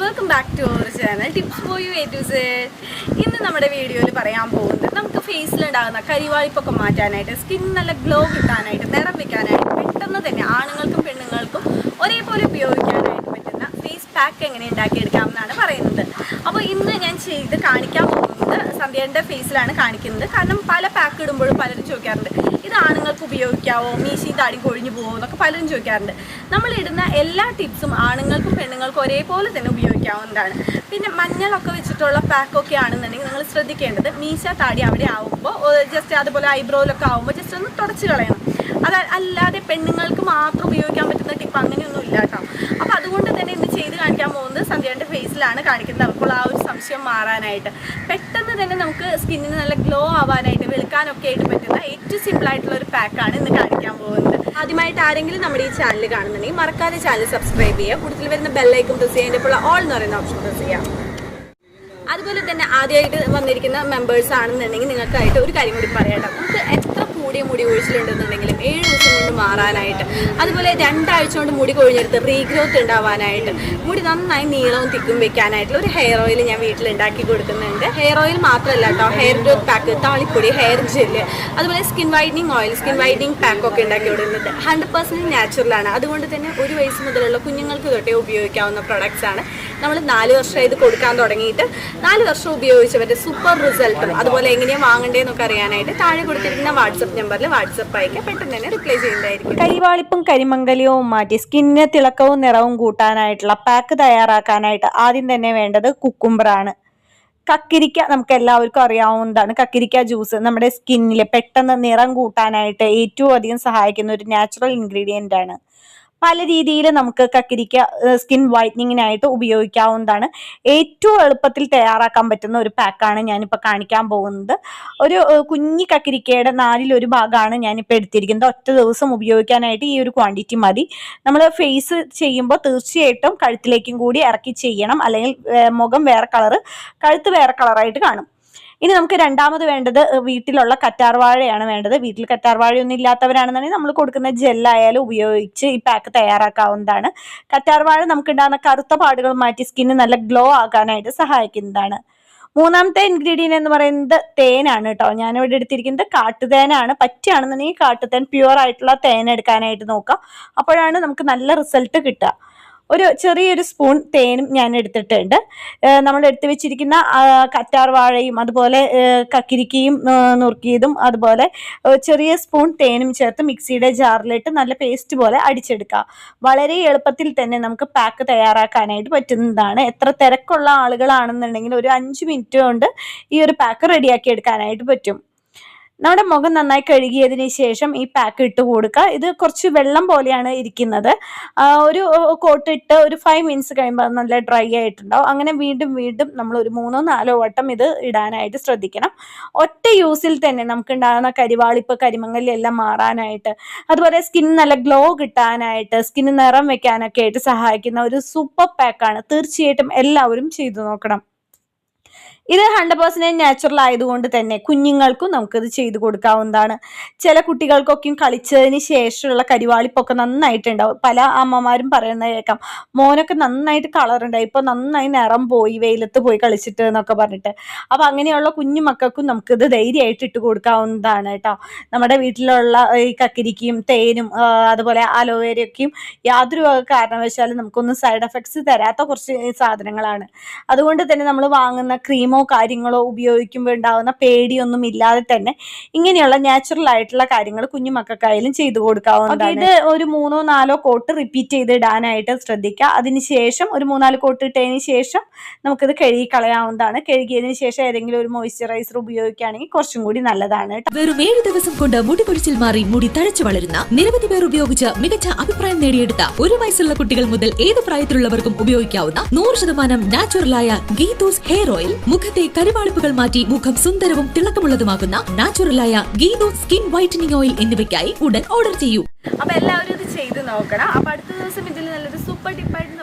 Welcome back to our channel tips for you ഇന്ന് നമ്മുടെ വീഡിയോയിൽ പറയാൻ പോകുന്നത് നമുക്ക് ഫേസിലുണ്ടാകുന്ന കരിവാളിപ്പൊക്കെ മാറ്റാനായിട്ട് സ്കിൻ നല്ല ഗ്ലോ കിട്ടാനായിട്ട് നിറം വെക്കാനായിട്ട് പെട്ടെന്ന് തന്നെ ആണുങ്ങൾക്കും പെണ്ണുങ്ങൾക്കും ഒരേപോലെ ഉപയോഗിക്കാനായിട്ട് പറ്റുന്ന ഫേസ് പാക്ക് എങ്ങനെ ഉണ്ടാക്കിയെടുക്കാം എന്നാണ് പറയുന്നത്. അപ്പോൾ ഇന്ന് ഞാൻ ചെയ്ത് കാണിക്കാൻ സന്ധ്യയുടെ ഫേസിലാണ് കാണിക്കുന്നത്. കാരണം പല പാക്ക് ഇടുമ്പോഴും പലരും ചോദിക്കാറുണ്ട് ഇത് ആണുങ്ങൾക്ക് ഉപയോഗിക്കാവോ? മീശി താടി കൊഴിഞ്ഞു പോവോ? എന്നൊക്കെ പലരും ചോദിക്കാറുണ്ട്. നമ്മൾ ഇടുന്ന എല്ലാ ടിപ്സും ആണുങ്ങൾക്കും പെണ്ണുങ്ങൾക്കും ഒരേപോലെ തന്നെ ഉപയോഗിക്കാവുന്നതാണ്. പിന്നെ മഞ്ഞളൊക്കെ വെച്ചിട്ടുള്ള പാക്കൊക്കെ ആണെന്നുണ്ടെങ്കിൽ നിങ്ങൾ ശ്രദ്ധിക്കേണ്ടത് മീശ താടി അവിടെ ആവുമ്പോൾ ജസ്റ്റ് അതുപോലെ ഐബ്രോയിലൊക്കെ ആവുമ്പോൾ ജസ്റ്റ് ഒന്ന് തുടച്ച് കളയണം. അത് അല്ലാതെ പെണ്ണുങ്ങൾക്ക് മാത്രം ഉപയോഗിക്കാൻ പറ്റുന്ന ടിപ്പ് അങ്ങനെയൊന്നും ഇല്ല കേട്ടോ. അപ്പോൾ അതുകൊണ്ട് തന്നെ ഇന്ന് ചെയ്ത് കാണിക്കാൻ പോകുന്നത് സന്ധ്യയുടെ ഫേസിലാണ് കാണിക്കുന്നത്. അപ്പോൾ ആ ഒരു സംശയം മാറാനായിട്ട്. പെട്ടെന്ന് തന്നെ നമുക്ക് സ്കിന്നിന് നല്ല ഗ്ലോ ആവാനായിട്ട് വെളുക്കാനൊക്കെ ആയിട്ട് പറ്റുന്ന ഏറ്റവും സിമ്പിൾ ആയിട്ടുള്ള ഒരു പാക്കാണ് ഇന്ന് കാണിക്കാൻ പോകുന്നത്. ആദ്യമായിട്ട് ആരെങ്കിലും നമ്മുടെ ഈ ചാനൽ കാണുന്നുണ്ടെങ്കിൽ മറക്കാതെ ചാനൽ സബ്സ്ക്രൈബ് ചെയ്യുക. കൂടുതൽ വരുന്ന ബെല്ലൈക്കും പ്രസ് ചെയ്യാൻ ഇപ്പോൾ ഓൾ എന്ന് പറയുന്ന ഓപ്ഷൻ പ്രസ് ചെയ്യാം. അതുപോലെ തന്നെ ആദ്യമായിട്ട് വന്നിരിക്കുന്ന മെമ്പേഴ്സ് ആണെന്നുണ്ടെങ്കിൽ നിങ്ങൾക്കായിട്ട് ഒരു കാര്യം കൂടി പറയാം നമുക്ക് കൂടിയ മുടി കൊഴിച്ചിലുണ്ടെന്നുണ്ടെങ്കിലും ഏഴ് ദിവസം കൊണ്ട് മാറാനായിട്ട് അതുപോലെ രണ്ടാഴ്ച കൊണ്ട് മുടി കൊഴിഞ്ഞെടുത്ത് റീഗ്രോത്ത് ഉണ്ടാവാനായിട്ട് മുടി നന്നായി നീളവും തിക്കും വെക്കാനായിട്ടുള്ള ഒരു ഹെയർ ഓയിൽ ഞാൻ വീട്ടിൽ ഉണ്ടാക്കി കൊടുക്കുന്നുണ്ട്. ഹെയർ ഓയിൽ മാത്രമല്ല കേട്ടോ ഹെയർ ഗ്രോത്ത് പാക്ക് താളിപ്പൊടി ഹെയർ ജെല്ല് അതുപോലെ skin whitening oil skin whitening pack ഒക്കെ ഉണ്ടാക്കി കൊടുക്കുന്നുണ്ട്. ഹൺഡ്രഡ് പെർസെന്റ് നാച്ചുറലാണ് അതുകൊണ്ട് തന്നെ ഒരു വയസ്സ് മുതലുള്ള കുഞ്ഞുങ്ങൾക്ക് തൊട്ടേ ഉപയോഗിക്കാവുന്ന പ്രൊഡക്ട്സ് ആണ്. നമ്മൾ നാല് വർഷം ഇത് കൊടുക്കാൻ തുടങ്ങിയിട്ട് നാല് വർഷം ഉപയോഗിച്ചവരുടെ സൂപ്പർ റിസൾട്ടും അതുപോലെ എങ്ങനെയാണ് വാങ്ങേണ്ടതെന്നൊക്കെ അറിയാനായിട്ട് താഴെ കൊടുത്തിരിക്കുന്ന വാട്സപ്പ് നമ്പറിൽ വാട്സപ്പ് അയക്കുക. പെട്ടെന്ന് തന്നെ റിപ്ലൈ ചെയ്യുന്നതായിരിക്കും. കൈവാളിപ്പും കരിമംഗലിയവും മാറ്റി സ്കിന്നിന് തിളക്കവും നിറവും കൂട്ടാനായിട്ടുള്ള പാക്ക് തയ്യാറാക്കാനായിട്ട് ആദ്യം തന്നെ വേണ്ടത് കുക്കുംബറാണ് കക്കിരിക്ക നമുക്ക് എല്ലാവർക്കും അറിയാവുന്നതാണ്. കക്കിരിക്ക ജ്യൂസ് നമ്മുടെ സ്കിന്നിൽ പെട്ടെന്ന് നിറം കൂട്ടാനായിട്ട് ഏറ്റവും അധികം സഹായിക്കുന്ന ഒരു നാച്ചുറൽ ഇൻഗ്രീഡിയന്റ് ആണ്. പല രീതിയിൽ നമുക്ക് കക്കിരിക്ക സ്കിൻ വൈറ്റനിങ്ങിനായിട്ട് ഉപയോഗിക്കാവുന്നതാണ്. ഏറ്റവും എളുപ്പത്തിൽ തയ്യാറാക്കാൻ പറ്റുന്ന ഒരു പാക്കാണ് ഞാനിപ്പോൾ കാണിക്കാൻ പോകുന്നത്. ഒരു കുഞ്ഞി കക്കിരിക്കയുടെ നാലിലൊരു ഭാഗമാണ് ഞാനിപ്പോൾ എടുത്തിരിക്കുന്നത്. ഒറ്റ ദിവസം ഉപയോഗിക്കാനായിട്ട് ഈ ഒരു ക്വാണ്ടിറ്റി മതി. നമ്മൾ ഫേസ് ചെയ്യുമ്പോൾ തീർച്ചയായിട്ടും കഴുത്തിലേക്കും കൂടി ഇറക്കി ചെയ്യണം. അല്ലെങ്കിൽ മുഖം വേറെ കളറ് കഴുത്ത് വേറെ കളറായിട്ട് കാണും. ഇനി നമുക്ക് രണ്ടാമത് വേണ്ടത് വീട്ടിലുള്ള കറ്റാർവാഴയാണ് വേണ്ടത്. വീട്ടിൽ കറ്റാർവാഴയൊന്നും ഇല്ലാത്തവരാണെന്നുണ്ടെങ്കിൽ നമ്മൾ കൊടുക്കുന്ന ജെല്ലായാലും ഉപയോഗിച്ച് ഈ പാക്ക് തയ്യാറാക്കാവുന്നതാണ്. കറ്റാർവാഴ നമുക്ക് നമുക്കുണ്ടാകുന്ന കറുത്ത പാടുകൾ മാറ്റി സ്കിന്ന് നല്ല ഗ്ലോ ആകാനായിട്ട് സഹായിക്കുന്നതാണ്. മൂന്നാമത്തെ ഇൻഗ്രീഡിയന്റ് എന്ന് പറയുന്നത് തേനാണ് കേട്ടോ ഞാനിവിടെ എടുത്തിരിക്കുന്നത് കാട്ടുതേനാണ്. പറ്റുകയാണെന്നുണ്ടെങ്കിൽ കാട്ടുതേൻ പ്യുവർ ആയിട്ടുള്ള തേൻ എടുക്കാനായിട്ട് നോക്കാം. അപ്പോഴാണ് നമുക്ക് നല്ല റിസൾട്ട് കിട്ടുക. ഒരു ചെറിയൊരു സ്പൂൺ തേനും ഞാൻ എടുത്തിട്ടുണ്ട്. നമ്മൾ എടുത്തു വെച്ചിരിക്കുന്ന കറ്റാർ വാഴയും അതുപോലെ കക്കിരിക്കയും നുറുക്കിയതും അതുപോലെ ചെറിയ സ്പൂൺ തേനും ചേർത്ത് മിക്സിയുടെ ജാറിലിട്ട് നല്ല പേസ്റ്റ് പോലെ അടിച്ചെടുക്കുക. വളരെ എളുപ്പത്തിൽ തന്നെ നമുക്ക് പാക്ക് തയ്യാറാക്കാനായിട്ട് പറ്റുന്നതാണ്. എത്ര തിരക്കുള്ള ആളുകളാണെന്നുണ്ടെങ്കിൽ ഒരു അഞ്ച് മിനിറ്റ് കൊണ്ട് ഈ ഒരു പാക്ക് റെഡിയാക്കി എടുക്കാനായിട്ട് പറ്റും. നമ്മുടെ മുഖം നന്നായി കഴുകിയതിന് ശേഷം ഈ പാക്ക് ഇട്ട് കൊടുക്കുക ഇത് കുറച്ച് വെള്ളം പോലെയാണ് ഇരിക്കുന്നത്. ഒരു കോട്ട് ഇട്ട് ഒരു ഫൈവ് മിനിറ്റ്സ് കഴിയുമ്പോൾ നല്ല ഡ്രൈ ആയിട്ടുണ്ടാവും. അങ്ങനെ വീണ്ടും വീണ്ടും നമ്മൾ ഒരു മൂന്നോ നാലോ വട്ടം ഇത് ഇടാനായിട്ട് ശ്രദ്ധിക്കണം. ഒറ്റ യൂസിൽ തന്നെ നമുക്ക് ഉണ്ടാകുന്ന കരിവാളിപ്പ് കരിമങ്ങലെല്ലാം മാറാനായിട്ട് അതുപോലെ സ്കിൻ നല്ല ഗ്ലോ കിട്ടാനായിട്ട് സ്കിന്ന് നിറം വെക്കാനൊക്കെ ആയിട്ട് സഹായിക്കുന്ന ഒരു സൂപ്പർ പാക്കാണ് തീർച്ചയായിട്ടും എല്ലാവരും ചെയ്തു നോക്കണം. ഇത് ഹൺഡ്രഡ് പെർസെന്റേജ് നാച്ചുറൽ ആയതുകൊണ്ട് തന്നെ കുഞ്ഞുങ്ങൾക്കും നമുക്കിത് ചെയ്തു കൊടുക്കാവുന്നതാണ്. ചില കുട്ടികൾക്കൊക്കെയും കളിച്ചതിന് ശേഷമുള്ള കരിവാളിപ്പൊക്കെ നന്നായിട്ടുണ്ടാവും. പല അമ്മമാരും പറയുന്നത് കേൾക്കാം മോനൊക്കെ നന്നായിട്ട് കളർ ഉണ്ടായി ഇപ്പോൾ നന്നായി നിറം പോയി വെയിലത്ത് പോയി കളിച്ചിട്ട് എന്നൊക്കെ പറഞ്ഞിട്ട്. അപ്പോൾ അങ്ങനെയുള്ള കുഞ്ഞു മക്കൾക്കും നമുക്കിത് ധൈര്യമായിട്ട് ഇട്ട് കൊടുക്കാവുന്നതാണ് കേട്ടോ. നമ്മുടെ വീട്ടിലുള്ള ഈ കക്കിരിക്കും തേനും അതുപോലെ അലോവേരയൊക്കെയും യാതൊരു കാരണവശാലും നമുക്കൊന്നും സൈഡ് എഫക്ട്സ് തരാത്ത കുറച്ച് സാധനങ്ങളാണ്. അതുകൊണ്ട് തന്നെ നമ്മൾ വാങ്ങുന്ന ക്രീമോ കാര്യങ്ങളോ ഉപയോഗിക്കുമ്പോൾ ഉണ്ടാകുന്ന പേടിയൊന്നും ഇല്ലാതെ തന്നെ ഇങ്ങനെയുള്ള നാച്ചുറൽ ആയിട്ടുള്ള കാര്യങ്ങൾ കുഞ്ഞു മക്കൾക്കായാലും ചെയ്തു കൊടുക്കാവുന്നതാണ്. ഇത് ഒരു മൂന്നോ നാലോ കോട്ട് റിപ്പീറ്റ് ചെയ്ത് ഇടാനായിട്ട് ശ്രദ്ധിക്കുക. അതിനുശേഷം ഒരു മൂന്നാൽ കോട്ട് ഇട്ടതിന് ശേഷം നമുക്കിത് കഴുകി കളയാവുന്നതാണ് കഴുകിയതിന് ശേഷം ഏതെങ്കിലും ഒരു മോയ്സ്ചറൈസർ ഉപയോഗിക്കുകയാണെങ്കിൽ കുറച്ചും കൂടി നല്ലതാണ് വെറും ഏഴ് ദിവസം കൊണ്ട് മുടി കൊഴിച്ചിൽ മാറി മുടി തഴച്ചു വളരുന്ന നിരവധി പേർ ഉപയോഗിച്ച് മികച്ച അഭിപ്രായം നേടിയെടുത്ത ഒരു വയസ്സുള്ള കുട്ടികൾ മുതൽ ഏത് പ്രായത്തിലുള്ളവർക്കും ഉപയോഗിക്കാവുന്ന നൂറ് ശതമാനം നാച്ചുറലായ ഗീതൂസ് ഹെയർ ഓയിൽ മുഖത്തെ കരുവാളിപ്പുകൾ മാറ്റി മുഖം സുന്ദരവും തിളക്കമുള്ളതുമാക്കുന്ന നാച്ചുറലായ ഗീതോ സ്കിൻ വൈറ്റനിങ് ഓയിൽ എന്നിവയ്ക്കായി ഉടൻ ഓർഡർ ചെയ്യൂ. അപ്പൊ എല്ലാവരും ഇത് ചെയ്ത് നോക്കണം. അപ്പൊ അടുത്ത ദിവസം ഇതിൽ നല്ലൊരു സൂപ്പർ ടിപ്പായിട്ട്